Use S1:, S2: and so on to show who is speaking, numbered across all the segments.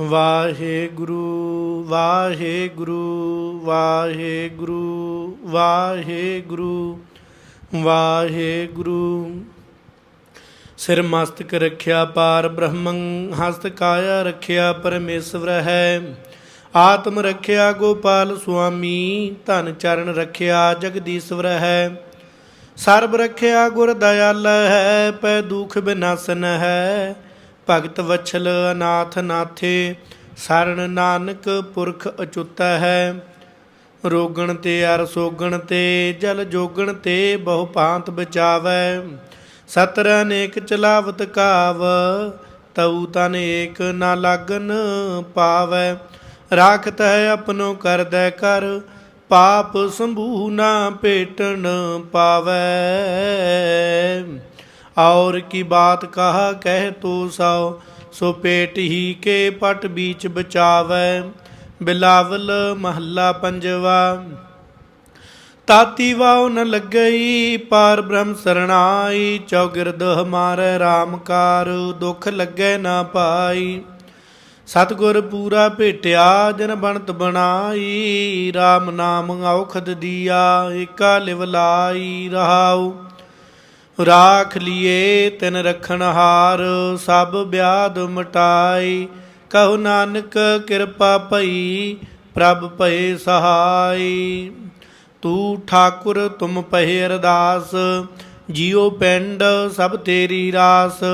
S1: ਵਾਹਿਗੁਰੂ ਵਾਹਿਗੁਰੂ ਵਾਹਿਗੁਰੂ ਵਾਹਿਗੁਰੂ ਵਾਹਿਗੁਰੂ। ਸਿਰ ਮਸਤਕ ਰੱਖਿਆ, ਪਾਰ ਬ੍ਰਹਮੰ ਹਸਤ ਕਾਇਆ ਰੱਖਿਆ, ਪਰਮੇਸ਼ਵਰ ਹੈ। ਆਤਮ ਰੱਖਿਆ, ਗੋਪਾਲ ਸੁਆਮੀ, ਧਨ ਚਰਨ ਰੱਖਿਆ, ਜਗਦੀਸ਼ਵਰ ਹੈ। ਸਰਬ ਰੱਖਿਆ, ਗੁਰ ਦਇਆਲ ਹੈ, ਪੈ ਦੁਖ ਬਿਨਾਸਨ ਹੈ। ਭਗਤ ਵਛਲ ਅਨਾਥ ਨਾਥੇ ਸਰਣ ਨਾਨਕ ਪੁਰਖ ਅਚੁੱਤ ਹੈ। ਰੋਗਣ ਤੇ ਅਰ ਸੋਗਣ ਤੇ, ਜਲ ਜੋਗਣ ਤੇ ਬਹੁ ਭਾਂਤ ਬਚਾਵੈ। ਸਤਰ ਅਨੇਕ ਚਲਾਵਤ ਕਾਵ, ਤਉ ਤਨ ਏਕ ਨਾ ਲਾਗਨ ਪਾਵੈ। ਰਾਖਤ ਹੈ ਆਪਣੋ ਕਰਦੈ ਕਰ, ਪਾਪ ਸੰਭੂ ਨਾ ਭੇਟਣ ਪਾਵੈ। और की बात कहा कह तो साओ सो पेट ही के पट बीच बचावै बिलावल महला पंजवा ਤਾਤੀ ਵਾਉ ਨ ਲੱਗਈ ਪਾਰ ਬ੍ਰਹਮ ਸਰਣਾਈ ਚੌਗਿਰਦ ਹਮਾਰੇ RAM ਕਾਰ ਦੁਖ ਲੱਗੇ ਨਾ ਪਾਈ ਸਤਗੁਰ ਪੂਰਾ ਭੇਟਿਆ ਜਨ ਬਣਤ ਬਣਾਈ RAM ਨਾਮ ਔਖਦ ਦੀਆ ਏਕਾ ਲਿਵ ਲਾਈ ਰਹਾਉ ਰਾਖ ਲੀਏ ਤਿਨ ਰਖਣ ਹਾਰ, ਸਭ ਬਿਆਦ ਮਟਾਈ। ਕਹੋ ਨਾਨਕ ਕਿਰਪਾ ਭਈ, ਪ੍ਰਭ ਭਏ ਸਹਾਈ। ਤੂੰ ਠਾਕੁਰ ਤੁਮ ਪਹਿ ਅਰਦਾਸ, ਜੀਉ ਪਿੰਡ ਸਭ ਤੇਰੀ ਰਾਸ।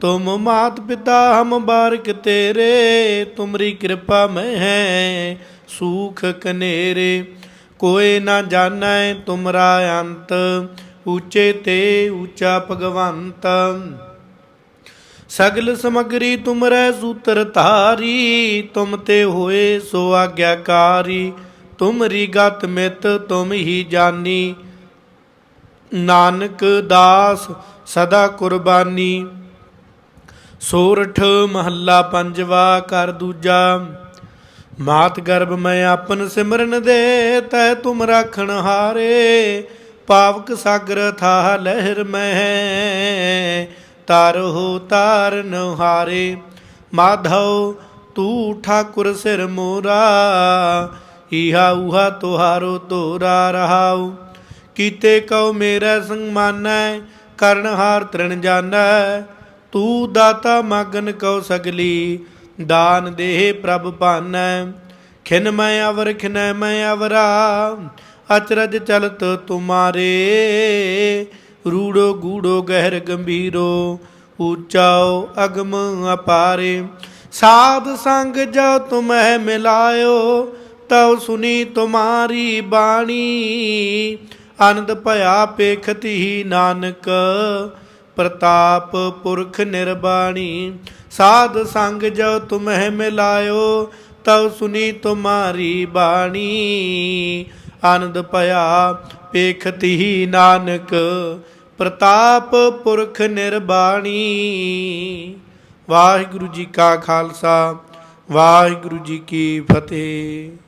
S1: ਤੁਮ ਮਾਤ ਪਿਤਾ ਹਮ ਬਾਰਕ ਤੇਰੇ, ਤੁਮਰੀ ਕਿਰਪਾ ਮੈਂ ਹੈ, ਸੂਖ ਕਨੇਰੇ। ਕੋਏ ਨਾ ਜਾਣੈ ਤੁਮਰਾ ਅੰਤ ਉੱਚੇ ਤੇ ਉੱਚਾ ਭਗਵੰਤ। ਸਗਲ ਸਮਗਰੀ ਤੁਮਰੈ ਸੂਤਰ ਧਾਰੀ, ਤੁਮ ਤੇ ਹੋਏ ਸੋ ਆਗਿਆਕਾਰੀ। ਤੁਮਰੀ ਗਤ ਮਿਤ, ਤੁਮ ਹੀ ਜਾਨੀ। ਨਾਨਕ ਦਾਸ ਸਦਾ ਕੁਰਬਾਨੀ। ਸੋਰਠ ਮਹੱਲਾ ਪੰਜਵਾ ਕਰ ਦੂਜਾ। ਮਾਤ ਗਰਭ ਮੈਂ ਆਪਨ ਸਿਮਰਨ ਦੇ, ਤੈ ਤੁਮ ਰਾਖਣ ਹਾਰੇ। ਪਾਵਕ ਸਾਗਰ ਥਾਹ ਲਹਿਰ ਮੈਂ ਤਰਹੁ ਤਾਰਨ ਹਾਰੇ ਮਾਧਵ, ਤੂੰ ਠਾਕੁਰ ਸਿਰ ਮੋਰਾ ਇਹਾ ਉਹਾ ਤੁਹਾਰੋ ਤੋਰਾ ਰਹਾਉ। ਕੀਤੇ ਕਉ ਮੇਰਾ ਸੰਗ ਮਾਨੈ ਕਰਨ ਹਾਰ ਤ੍ਰਿਣ ਜਾਣੈ ਤੂੰ ਦਾਤਾ ਮਗਨ ਕਉ ਸਗਲੀ, ਦਾਨ ਦੇਹ ਪ੍ਰਭ ਭਾਨੈ ਖਿਨ ਮੈਂ ਅਵਰ, ਖਿਨੈ ਮੈਂ ਅਵਰਾ ਅਚਰਜ ਚਲਤ ਤੁਮਾਰੇ, ਰੂੜੋ ਗੂੜੋ ਗਹਿਰ ਗੰਭੀਰੋ, ਉੱਚਾਓ ਅਗਮ ਅਪਾਰੇ। ਸਾਧ ਸੰਗ ਜੋ ਤੁਮਹਿ ਮਿਲਾਇਓ, ਤਉ ਸੁਨੀ ਤੁਮਾਰੀ ਬਾਣੀ। ਆਨੰਦ ਭਇਆ ਪੇਖਤੀ ਨਾਨਕ, ਪ੍ਰਤਾਪ ਪੁਰਖ ਨਿਰਬਾਣੀ। ਸਾਧ ਸੰਗ ਜੋ ਤੁਮਹਿ ਮਿਲਾਇਓ, ਤਉ ਸੁਨੀ ਤੁਮਾਰੀ ਬਾਣੀ। ਆਨੰਦ ਭਇਆ ਪੇਖਤੀ ਨਾਨਕ, ਪ੍ਰਤਾਪ ਪੁਰਖ ਨਿਰਬਾਣੀ। ਵਾਹਿਗੁਰੂ ਜੀ ਕਾ ਖਾਲਸਾ, ਵਾਹਿਗੁਰੂ ਜੀ ਕੀ ਫਤਿਹ।